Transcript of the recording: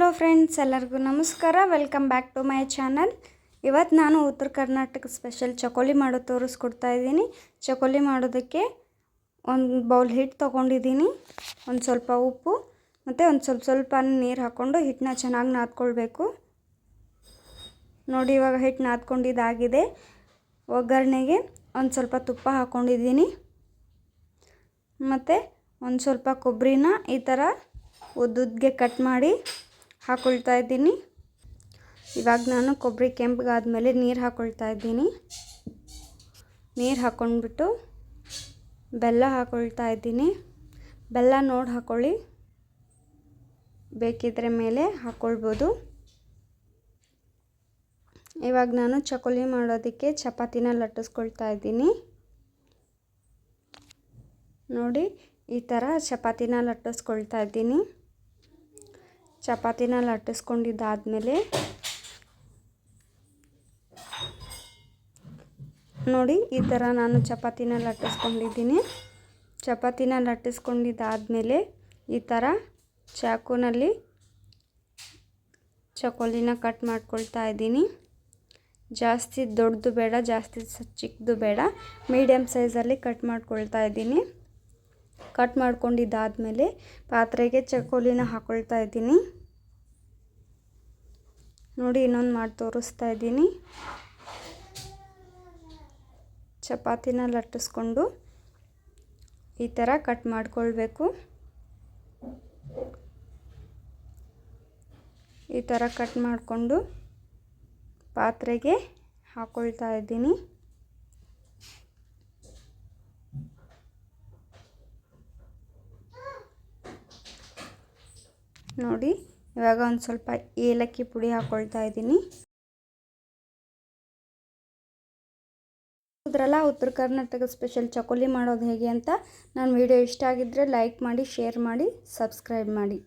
Hello friends, ಎಲ್ಲರಿಗೂ ನಮಸ್ಕಾರ. Welcome back to my channel. ಇವತ್ತು ನಾನು ಉತ್ತರ ಕರ್ನಾಟಕ ಸ್ಪೆಷಲ್ ಚಕೋಲಿ ಮಾಡೋದು ತೋರಿಸ್ಕೊಡ್ತಾ ಇದ್ದೀನಿ. ಚಕೋಲಿ ಮಾಡೋದಕ್ಕೆ ಒಂದು ಬೌಲ್ ಹಿಟ್ಟು ತೊಗೊಂಡಿದ್ದೀನಿ, ಒಂದು ಸ್ವಲ್ಪ ಉಪ್ಪು, ಮತ್ತು ಒಂದು ಸ್ವಲ್ಪ ಸ್ವಲ್ಪ ನೀರು ಹಾಕ್ಕೊಂಡು ಹಿಟ್ಟನ್ನ ಚೆನ್ನಾಗಿ ನಾದ್ಕೊಳ್ಬೇಕು. ನೋಡಿ, ಇವಾಗ ಹಿಟ್ಟು ನಾದ್ಕೊಂಡಿದ್ದಾಗಿದೆ ಒಗ್ಗರಣೆಗೆ ಒಂದು ಸ್ವಲ್ಪ ತುಪ್ಪ ಹಾಕ್ಕೊಂಡಿದ್ದೀನಿ ಮತ್ತು ಒಂದು ಸ್ವಲ್ಪ ಕೊಬ್ಬರಿನ ಈ ಥರ ಉದ್ದುದ್ಗೆ ಕಟ್ ಮಾಡಿ ಹಾಕ್ಕೊಳ್ತಾ ಇದ್ದೀನಿ. ಇವಾಗ ನಾನು ಕೊಬ್ಬರಿ ಕೆಂಪಗಾದ್ಮೇಲೆ ನೀರು ಹಾಕ್ಕೊಳ್ತಾ ಇದ್ದೀನಿ. ನೀರು ಹಾಕ್ಕೊಂಡ್ಬಿಟ್ಟು ಬೆಲ್ಲ ಹಾಕ್ಕೊಳ್ತಾ ಇದ್ದೀನಿ. ಬೆಲ್ಲ ನೋಡಿ ಹಾಕ್ಕೊಳ್ಳಿ ಬೇಕಿದ್ರೆ ಮೇಲೆ ಹಾಕ್ಕೊಳ್ಬೋದು ಇವಾಗ ನಾನು ಚಕೋಲಿ ಮಾಡೋದಕ್ಕೆ ಚಪಾತಿನ ಲಟ್ಟಿಸ್ಕೊಳ್ತಾ ಇದ್ದೀನಿ. ನೋಡಿ, ಈ ಥರ ಚಪಾತಿನ ಲಟ್ಟಿಸ್ಕೊಳ್ತಾ ಇದ್ದೀನಿ. ಚಪಾತಿನ ಲಟ್ಟಿಸ್ಕೊಂಡಿದ್ದಾದಮೇಲೆ ನೋಡಿ, ಈ ಥರ ನಾನು ಚಪಾತಿನ ಲಟ್ಟಿಸ್ಕೊಂಡಿದ್ದೀನಿ. ಚಪಾತಿನ ಲಟ್ಟಿಸ್ಕೊಂಡಿದ್ದಾದಮೇಲೆ ಈ ಥರ ಚಾಕುನಲ್ಲಿ ಚಕೋಲಿನ ಕಟ್ ಮಾಡ್ಕೊಳ್ತಾ ಇದ್ದೀನಿ. ಜಾಸ್ತಿ ದೊಡ್ಡದು ಬೇಡ, ಜಾಸ್ತಿ ಚಿಕ್ಕದು ಬೇಡ. ಮೀಡಿಯಮ್ ಸೈಜಲ್ಲಿ ಕಟ್ ಮಾಡ್ಕೊಳ್ತಾ ಇದ್ದೀನಿ. ಕಟ್ ಮಾಡ್ಕೊಂಡಿದ್ದಾದಮೇಲೆ ಪಾತ್ರೆಗೆ ಚಕೋಲಿನ ಹಾಕೊಳ್ತಾ ಇದ್ದೀನಿ. ನೋಡಿ, ಇನ್ನೊಂದು ಮಾಡಿ ತೋರಿಸ್ತಾ ಇದ್ದೀನಿ. ಚಪಾತಿನ ಲಟ್ಟಿಸ್ಕೊಂಡು ಈ ಥರ ಕಟ್ ಮಾಡಿಕೊಳ್ಬೇಕು. ಈ ಥರ ಕಟ್ ಮಾಡಿಕೊಂಡು ಪಾತ್ರೆಗೆ ಹಾಕೊಳ್ತಾ ಇದ್ದೀನಿ. ನೋಡಿ. ಇವಾಗ ಒಂದು ಸ್ವಲ್ಪ ಏಲಕ್ಕಿ ಪುಡಿ ಹಾಕ್ಕೊಳ್ತಾ ಇದ್ದೀನಿ. ಇದ್ರಲ್ಲ ಉತ್ತರ ಕರ್ನಾಟಕ ಸ್ಪೆಷಲ್ ಚಕೋಲಿ ಮಾಡೋದು ಹೇಗೆ ಅಂತ ನಾನು ವಿಡಿಯೋ ಇಷ್ಟ ಆಗಿದ್ದರೆ ಲೈಕ್ ಮಾಡಿ, ಶೇರ್ ಮಾಡಿ, ಸಬ್ಸ್ಕ್ರೈಬ್ ಮಾಡಿ.